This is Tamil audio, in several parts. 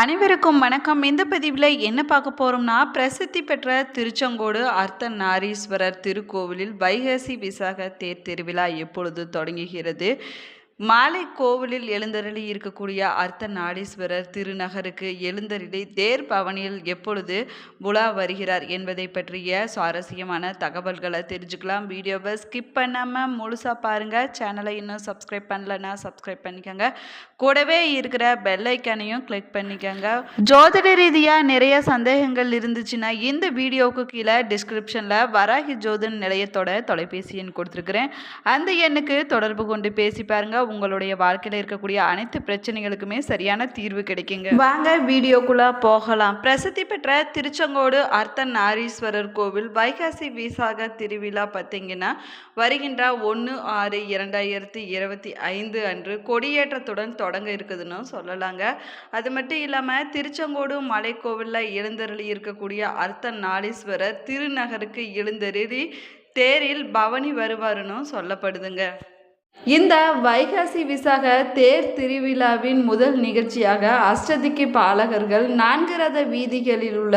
அனைவருக்கும் வணக்கம். இந்த பதிவில் என்ன பார்க்க போகிறோம்னா பிரசித்தி பெற்ற திருச்செங்கோடு அர்த்தநாரீஸ்வரர் திருக்கோவிலில் வைகாசி விசாக தேர் திருவிழா எப்பொழுது தொடங்குகிறது? மாலை கோவிலில் எழுந்தருளி இருக்கக்கூடிய அர்த்தநாடீஸ்வரர் திருநகருக்கு எழுந்தருளி தேர் பவனியில் எப்பொழுது புலா வருகிறார் என்பதை பற்றிய சுவாரஸ்யமான தகவல்களை தெரிஞ்சுக்கலாம். வீடியோவை ஸ்கிப் பண்ணாமல் முழுசாக பாருங்கள் சேனலை இன்னும் சப்ஸ்கிரைப் பண்ணலன்னா சப்ஸ்கிரைப் பண்ணிக்கோங்க. கூடவே இருக்கிற பெல்லைக்கனையும் கிளிக் பண்ணிக்கோங்க. ஜோதிட ரீதியாக நிறைய சந்தேகங்கள் இருந்துச்சுன்னா இந்த வீடியோவுக்கு கீழே டிஸ்கிரிப்ஷனில் வராகி ஜோதிட நிலையத்தோட தொலைபேசி எண் கொடுத்துருக்குறேன். அந்த எண்ணுக்கு தொடர்பு கொண்டு பேசி பாருங்கள் உங்களுடைய வாழ்க்கையில் இருக்கக்கூடிய அனைத்து பிரச்சனைகளுக்குமே சரியான தீர்வு கிடைக்குங்க. வாங்க வீடியோக்குள்ள போகலாம். பிரசித்தி பெற்ற திருச்செங்கோடு அர்த்த நாரீஸ்வரர் கோவில் வைகாசி விசாக திருவிழா பார்த்தீங்கன்னா வருகின்ற ஒன்று ஆறு இரண்டாயிரத்தி இருபத்தி ஐந்து அன்று கொடியேற்றத்துடன் தொடங்க இருக்குதுன்னு சொல்லலாங்க. அது மட்டும் இல்லாமல் திருச்செங்கோடு மலைக்கோவிலில் எழுந்தருளி இருக்கக்கூடிய அர்த்த நாளீஸ்வரர் திருநகருக்கு எழுந்தருளி தேரில் பவனி வருவாருன்னு சொல்லப்படுதுங்க. இந்த வைகாசி விசாக தேர் திருவிழாவின் முதல் நிகழ்ச்சியாக அஷ்டதிக்கு பாலகர்கள் நான்கு ரத வீதிகளில் உள்ள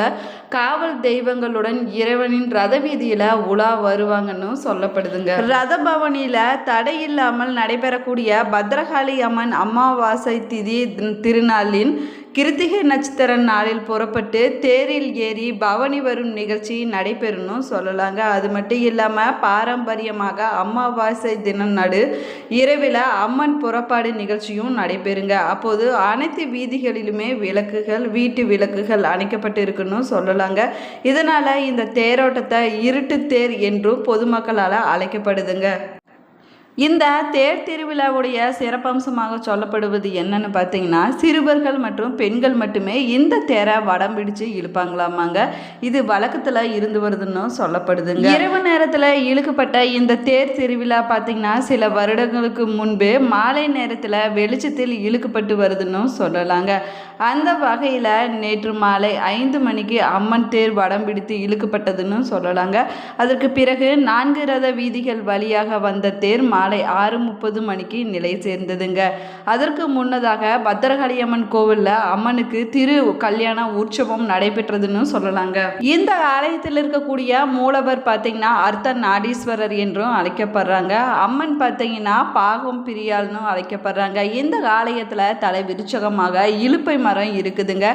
காவல் தெய்வங்களுடன் இறைவனின் ரத வீதியில உலா வருவாங்கன்னு சொல்லப்படுதுங்க. ரத பவனியில தடையில்லாமல் நடைபெறக்கூடிய பத்ரகாளி அம்மன் அமாவாசை திதி திருநாளின் கிருத்திகை நட்சத்திர நாளில் புறப்பட்டு தேரில் ஏறி பவனி வரும் நிகழ்ச்சி நடைபெறணும் சொல்லலாங்க. அது மட்டும் இல்லாமல் பாரம்பரியமாக அமாவாசை தினம் நடு இரவில் அம்மன் புறப்பாடு நிகழ்ச்சியும் நடைபெறுங்க. அப்போது அனைத்து வீதிகளிலுமே விளக்குகள் வீட்டு விளக்குகள் அணைக்கப்பட்டு இருக்குன்னு சொல்லலாங்க. இதனால் இந்த தேரோட்டத்தை இருட்டு தேர் என்றும் பொதுமக்களால் அழைக்கப்படுதுங்க. இந்த தேர் திருவிழாவுடைய சிறப்பம்சமாக சொல்லப்படுவது என்னன்னு பார்த்தீங்கன்னா சிறுவர்கள் மற்றும் பெண்கள் மட்டுமே இந்த தேரை வடம் பிடிச்சு இழுப்பாங்களாமாங்க. இது வழக்கத்தில் இருந்து வருதுன்னு சொல்லப்படுதுங்க. இரவு நேரத்தில் இழுக்கப்பட்ட இந்த தேர் திருவிழா பார்த்தீங்கன்னா சில வருடங்களுக்கு முன்பு மாலை நேரத்தில் வெளிச்சத்தில் இழுக்கப்பட்டு வருதுன்னு சொல்லலாங்க. அந்த வகையில் நேற்று மாலை ஐந்து மணிக்கு அம்மன் தேர் வடம் பிடித்து இழுக்கப்பட்டதுன்னு சொல்லலாங்க. அதற்கு பிறகு நான்கு ரத வீதிகள் வழியாக வந்த தேர் மாலை ஆறு முப்பது மணிக்கு நிலை சேர்ந்ததுங்க. அதற்கு முன்னதாக பத்திரகாளியம்மன் கோவிலில் அம்மனுக்கு திரு கல்யாண உற்சவம் நடைபெற்றதுன்னு சொல்லலாங்க. இந்த ஆலயத்தில் இருக்கக்கூடிய மூலவர் பார்த்தீங்கன்னா அர்த்த நாடீஸ்வரர் என்றும் அழைக்கப்படுறாங்க. அம்மன் பார்த்தீங்கன்னா பாகம் பிரியால்னு அழைக்கப்படுறாங்க. இந்த ஆலயத்தில் தலை விருச்சகமாக இலுப்பை மரம் இருக்குதுங்க.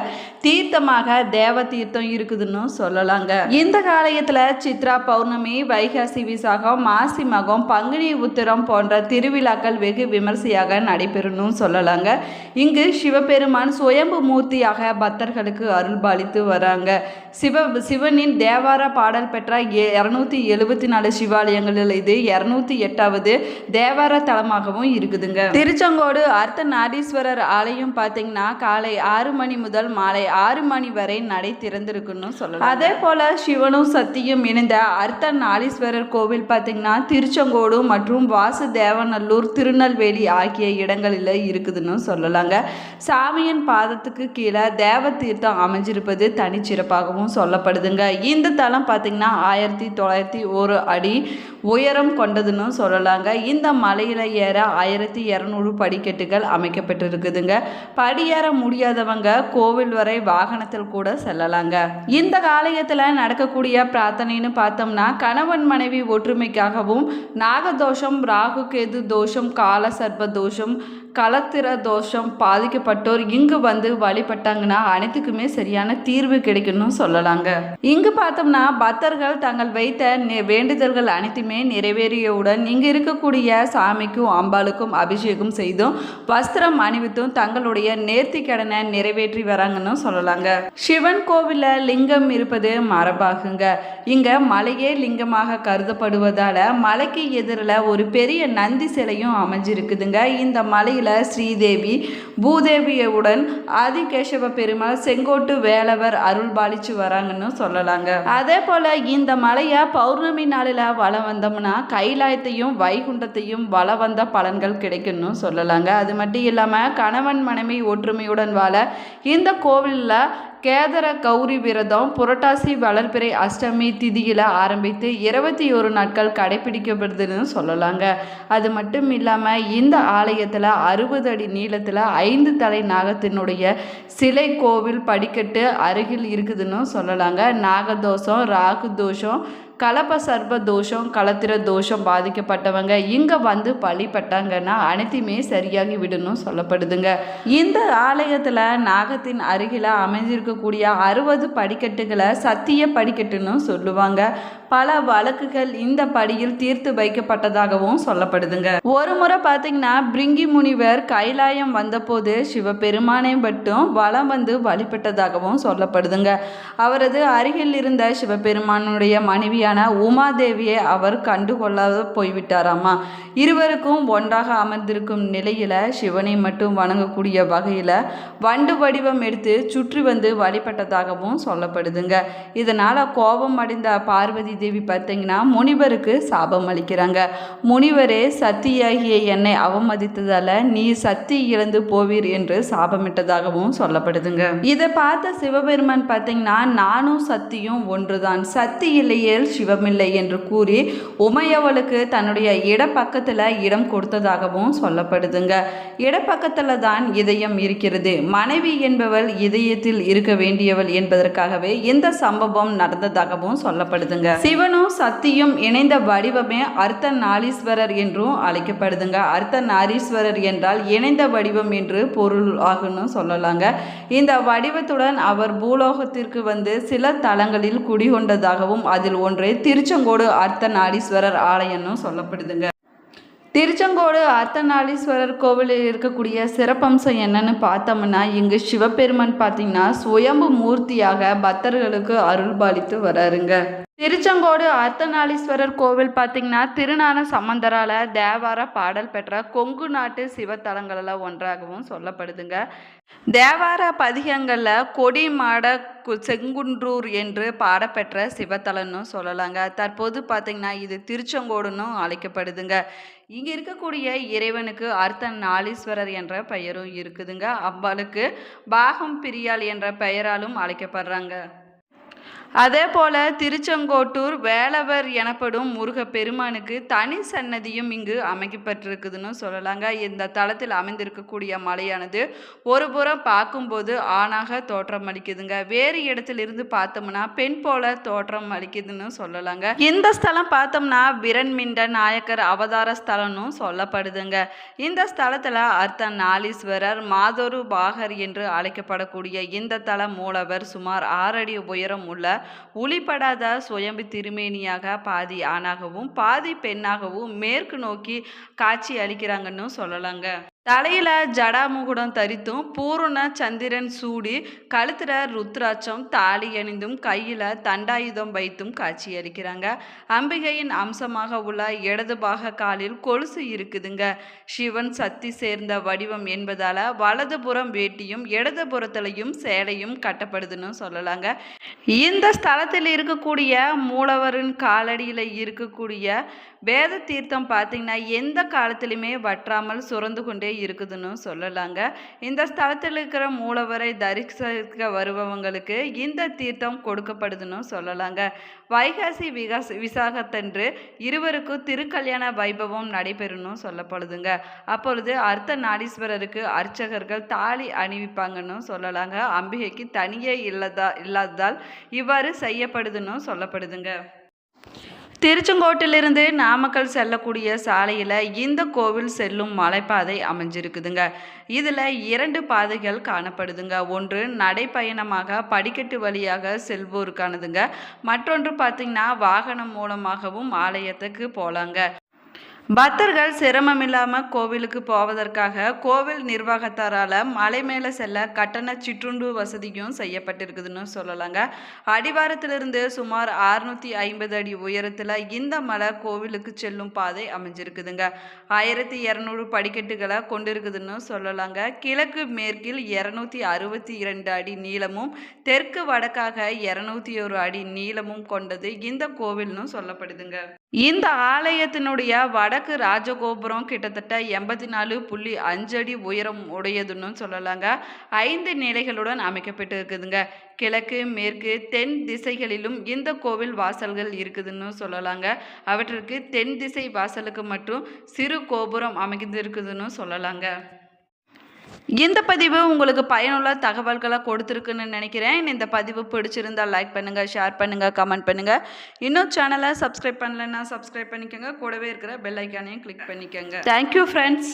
தீர்த்தமாக தேவ தீர்த்தம் இருக்குதுன்னு சொல்லலாங்க. இந்த ஆலயத்தில் சித்ரா பௌர்ணமி வைகாசி விசாகம் மாசி மகம் பங்குனி உத்திரம் போன்ற திருவிழாக்கள் வெகு விமர்சையாக நடைபெறணும் சொல்லலாங்க. இங்கு சிவபெருமான் சுயம்பு மூர்த்தியாக பக்தர்களுக்கு அருள்பாலித்து வராங்க. சிவ சிவனின் தேவார பாடல் பெற்ற இரநூத்தி எழுபத்தி நாலு சிவாலயங்களில் இது இரநூத்தி எட்டாவது தேவார தலமாகவும் இருக்குதுங்க. திருச்செங்கோடு அர்த்த நாரீஸ்வரர் ஆலயம் பார்த்தீங்கன்னா காலை ஆறு மணி முதல் மாலை ஆறு மணி வரை நடை திறந்திருக்குன்னு சொல்லலாம். அதே போல சிவனும் சக்தியும் இணைந்த அர்த்த நாளீஸ்வரர் கோவில் பார்த்தீங்கன்னா திருச்செங்கோடு மற்றும் வாசு தேவநல்லூர் திருநெல்வேலி ஆகிய இடங்களில் இருக்குதுன்னு சொல்லலாங்க. சாமியின் பாதத்துக்கு கீழே தேவ தீர்த்தம் அமைஞ்சிருப்பது தனிச்சிறப்பாகவும் சொல்லப்படுதுங்க. இந்த தளம் பார்த்தீங்கன்னா ஆயிரத்தி தொள்ளாயிரத்தி ஒரு அடி உயரம் கொண்டதுன்னு சொல்லலாங்க. இந்த மலையில் ஏற ஆயிரத்தி இரநூறு படிக்கட்டுகள் அமைக்கப்பட்டிருக்குதுங்க. படியேற முடியாதவங்க கோவில் வரை வாகனத்தில் கூட செல்லலாங்க. இந்த காலயத்தில் நடக்கக்கூடிய பிரார்த்தனைன்னு பார்த்தோம்னா கணவன் மனைவி ஒற்றுமைக்காகவும் நாகதோஷம் ராகு கேது தோஷம் கால சர்ப தோஷம் களத்திர தோஷம் பாதிக்கப்பட்டோர் இங்கு வந்து வழிபட்டாங்கன்னா அனைத்துக்குமே சரியான தீர்வு கிடைக்கும்னு சொல்லலாங்க. இங்கு பார்த்தோம்னா பக்தர்கள் தங்கள் வைத்த வேண்டுதல்கள் அனைத்துமே நிறைவேறியவுடன் இங்கு இருக்கக்கூடிய சாமிக்கும் அம்பாளுக்கும் அபிஷேகம் செய்தும் வஸ்திரம் அணிவித்தும் தங்களுடைய நேர்த்தி கடனை நிறைவேற்றி வராங்கன்னு சொல்லலாங்க. சிவன் கோவில லிங்கம் இருப்பது மரபாகுங்க. இங்க மலையே லிங்கமாக கருதப்படுவதால மலைக்கு எதிரில் ஒரு பெரிய நந்தி சிலையும் அமைஞ்சிருக்குதுங்க. இந்த மலையில் ஸ்ரீதேவி பூதேவியுடன் ஆதிகேசவ பெருமாள் செங்கோட்டு வேலவர் அருள் பாலிச்சு வராங்கன்னு சொல்லலாங்க. அதே போல இந்த மலையை பௌர்ணமி நாளில் வலம் வந்தோம்னா கைலாயத்தையும் வைகுண்டத்தையும் வலம் வந்த பலன்கள் கிடைக்கும்னு சொல்லலாங்க. அது மட்டும் இல்லாமல் கணவன் மனைவி ஒற்றுமையுடன் வாழ இந்த கோவிலில் கேதர கௌரி விரதம் புரட்டாசி வளர்பிறை அஷ்டமி திதியில் ஆரம்பித்து இருபத்தி ஒரு நாட்கள் கடைபிடிக்கப்படுதுன்னு சொல்லலாங்க. அது மட்டும் இல்லாமல் இந்த ஆலயத்தில் அறுபது அடி நீளத்தில் ஐந்து தலை நாகத்தினுடைய சிலை கோவில் படிக்கட்டு அருகில் இருக்குதுன்னு சொல்லலாங்க. நாகதோஷம் ராகு தோஷம் கலப்ப சர்ப தோஷம் கலத்திர தோஷம் பாதிக்கப்பட்டவங்க இங்கே வந்து வழிபட்டாங்கன்னா அனைத்தையுமே சரியாகி விடணும் சொல்லப்படுதுங்க. இந்த ஆலயத்தில் நாகத்தின் அருகில் அமைஞ்சிருக்கக்கூடிய அறுபது படிக்கட்டுகளை சத்திய படிக்கட்டுன்னு சொல்லுவாங்க. பல வழக்குகள் இந்த படியில் தீர்த்து வைக்கப்பட்டதாகவும் சொல்லப்படுதுங்க. ஒரு முறை பார்த்தீங்கன்னா பிரிங்கி முனிவர் கைலாயம் வந்தபோது சிவபெருமானை மட்டும் வலம் வந்து வழிபட்டதாகவும் சொல்லப்படுதுங்க. அவரது அருகில் இருந்த சிவபெருமானுடைய மனைவியான உமாதேவியை அவர் கண்டுகொள்ளாத போய்விட்டாராமா. இருவருக்கும் ஒன்றாக அமர்ந்திருக்கும் நிலையில சிவனை மட்டும் வணங்கக்கூடிய வகையில் வண்டு வடிவம் எடுத்து சுற்றி வந்து வழிபட்டதாகவும் சொல்லப்படுதுங்க. இதனால் கோபம் அடைந்த பார்வதி தேவி பார்த்தீங்கன்னா முனிவருக்கு சாபம் அளிக்கிறாங்க. முனிவரே சத்தியாகிய என்னை அவமதித்ததால நீ சக்தி இழந்து போவீர் என்று சாபமிட்டதாகவும் சொல்லப்படுதுங்க. இதை பார்த்த சிவபெருமான் பார்த்தீங்கன்னா நானும் சக்தியும் ஒன்றுதான். சக்தி இல்லையேல் சிவமில்லை என்று கூறி உமையவளுக்கு தன்னுடைய இடப்பக்கத்தில் இடம் கொடுத்ததாகவும் சொல்லப்படுதுங்க. இடப்பக்கத்தில் தான் இதயம் இருக்கிறது. மனைவி என்பவள் இதயத்தில் இருக்க வேண்டியவள் என்பதற்காகவே இந்த சம்பவம் நடந்ததாகவும் சொல்லப்படுதுங்க. சிவனும் சக்தியும் இணைந்த வடிவமே அர்த்த நாளீஸ்வரர் என்றும் அழைக்கப்படுதுங்க. அர்த்த நாரீஸ்வரர் என்றால் இணைந்த வடிவம் என்று பொருள் ஆகுன்னு சொல்லலாங்க. இந்த வடிவத்துடன் அவர் பூலோகத்திற்கு வந்து சில தலங்களில் குடிகொண்டதாகவும் அதில் ஒன்றே திருச்செங்கோடு அர்த்த நாடீஸ்வரர் ஆலயம்னு சொல்லப்படுதுங்க. திருச்செங்கோடு அர்த்தநாளீஸ்வரர் கோவிலில் இருக்கக்கூடிய சிறப்பம்சம் என்னன்னு பார்த்தோம்னா இங்கு சிவபெருமான் பார்த்தீங்கன்னா சுயம்பு மூர்த்தியாக பக்தர்களுக்கு அருள்பாலித்து வராருங்க. திருச்செங்கோடு அர்த்தநாளீஸ்வரர் கோவில் பார்த்தீங்கன்னா திருநான சம்பந்தரால தேவார பாடல் பெற்ற கொங்கு நாட்டு சிவத்தலங்களில் ஒன்றாகவும் சொல்லப்படுதுங்க. தேவார பதிகங்களில் கொடி மாட கு- செங்குன்றூர் என்று பாடப்பெற்ற சிவத்தலன்னு சொல்லலாங்க. தற்போது பார்த்தீங்கன்னா இது திருச்செங்கோடுன்னு அழைக்கப்படுதுங்க. இங்கே இருக்கக்கூடிய இறைவனுக்கு அர்த்த நாளீஸ்வரர் என்ற பெயரும் இருக்குதுங்க. அவ்வாளுக்கு பாகம் பிரியாள் என்ற பெயராலும் அழைக்கப்படுறாங்க. அதே போல திருச்செங்கோட்டூர் வேலவர் எனப்படும் முருக பெருமானுக்கு தனி சன்னதியும் இங்கு அமைக்கப்பட்டிருக்குதுன்னு சொல்லலாங்க. இந்த தளத்தில் அமைந்திருக்கக்கூடிய மலையானது ஒரு புறம் பார்க்கும்போது ஆணாக தோற்றம் அளிக்குதுங்க. வேறு இடத்திலிருந்து பார்த்தோம்னா பெண் போல தோற்றம் அளிக்குதுன்னு சொல்லலாங்க. இந்த ஸ்தலம் பார்த்தோம்னா விரண்மிண்ட நாயக்கர் அவதார ஸ்தலம்னு சொல்லப்படுதுங்க. இந்த ஸ்தலத்தில் அர்த்த நாளீஸ்வரர் மாதொரு பாகர் என்று அழைக்கப்படக்கூடிய இந்த தல மூலவர் சுமார் ஆறடி உயரம் உள்ள ஒளிப்படாத சுயம்பு திருமேனியாக பாதி ஆணாகவும் பாதி பெண்ணாகவும் மேற்கு நோக்கி காட்சி அளிக்கிறாங்கன்னு சொல்லலாங்க. தலையில ஜடாமுகுடம் தரித்தும் பூரண சந்திரன் சூடி கழுத்துல ருத்ராட்சம் தாலி அணிந்தும் கையில தண்டாயுதம் வைத்தும் காட்சி அளிக்கிறாங்க அம்பிகையின் அம்சமாக உள்ள இடது பாக காலில் கொலுசு இருக்குதுங்க. சிவன் சக்தி சேர்ந்த வடிவம் என்பதால வலதுபுறம் வேட்டியும் இடதுபுறத்துலையும் சேலையும் கட்டப்படுதுன்னு சொல்லலாங்க. இந்த ஸ்தலத்தில் இருக்கக்கூடிய மூலவரின் காலடியில் இருக்கக்கூடிய வேத தீர்த்தம் பார்த்தீங்கன்னா எந்த காலத்திலுமே வற்றாமல் சுரந்து கொண்டே இருக்குதுன்னு சொல்லலாங்க. இந்த ஸ்தலத்தில் இருக்கிற மூலவரை தரிசிக்க வருபவங்களுக்கு இந்த தீர்த்தம் கொடுக்கப்படுதுன்னு சொல்லலாங்க. வைகாசி விகாஸ் விசாகத்தன்று இருவருக்கும் திருக்கல்யாண வைபவம் நடைபெறணும் சொல்லப்படுதுங்க. அப்பொழுது அர்த்த நாடீஸ்வரருக்கு அர்ச்சகர்கள் தாலி அணிவிப்பாங்கன்னு சொல்லலாங்க. அம்பிகைக்கு தனியே இல்லதா இல்லாததால் இவ்வாறு செய்யப்படுதுன்னு சொல்லப்படுதுங்க. திருச்செங்கோட்டிலிருந்து நாமக்கல் செல்லக்கூடிய சாலையில் இந்த கோவில் செல்லும் மலைப்பாதை அமைஞ்சிருக்குதுங்க. இதில் இரண்டு பாதைகள் காணப்படுதுங்க. ஒன்று நடைப்பயணமாக படிக்கட்டு வழியாக செல்வோருக்கானதுங்க. மற்றொன்று பார்த்திங்கன்னா வாகனம் மூலமாகவும் ஆலயத்துக்கு போகலாங்க பக்தர்கள் சிரமம் இல்லாமல் கோவிலுக்கு போவதற்காக கோவில் நிர்வாகத்தாரால் மலை மேலே செல்ல கட்டண சிற்றுண்டு வசதியும் செய்யப்பட்டிருக்குதுன்னு சொல்லலாங்க. அடிவாரத்திலிருந்து சுமார் அறுநூற்றி ஐம்பது அடி உயரத்தில் இந்த மலை கோவிலுக்கு செல்லும் பாதை அமைஞ்சிருக்குதுங்க. ஆயிரத்தி இரநூறு படிக்கட்டுகளை கொண்டிருக்குதுன்னு சொல்லலாங்க. கிழக்கு மேற்கில் இரநூத்தி அறுபத்தி இரண்டு அடி நீளமும் தெற்கு வடக்காக இரநூத்தி ஒரு அடி நீளமும் கொண்டது இந்த கோவில்னு சொல்லப்படுதுங்க. இந்த ஆலயத்தினுடைய வட வடக்கு ராஜகோபுரம் கிட்டத்தட்ட எண்பத்தி நாலு புள்ளி அஞ்சு அடி உயரம் உடையதுன்னு சொல்லலாங்க. ஐந்து நிலைகளுடன் அமைக்கப்பட்டு இருக்குதுங்க கிழக்கு மேற்கு தென் திசைகளிலும் இந்த கோவில் வாசல்கள் இருக்குதுன்னு சொல்லலாங்க. அவற்றிற்கு தென் திசை வாசலுக்கு மட்டும் சிறு கோபுரம் அமைந்திருக்குதுன்னு சொல்லலாங்க. இந்த பதிவு உங்களுக்கு பயனுள்ள தகவல்களை கொடுத்துருக்குன்னு நினைக்கிறேன். இந்த பதிவு பிடிச்சிருந்தால் லைக் பண்ணுங்கள் ஷேர் பண்ணுங்கள் கமெண்ட் பண்ணுங்கள் இன்னும் சேனலை சப்ஸ்கிரைப் பண்ணலைன்னா சப்ஸ்கிரைப் பண்ணிக்கோங்க. கூடவே இருக்கிற பெல் ஐக்கானையும் கிளிக் பண்ணிக்கோங்க. Thank you friends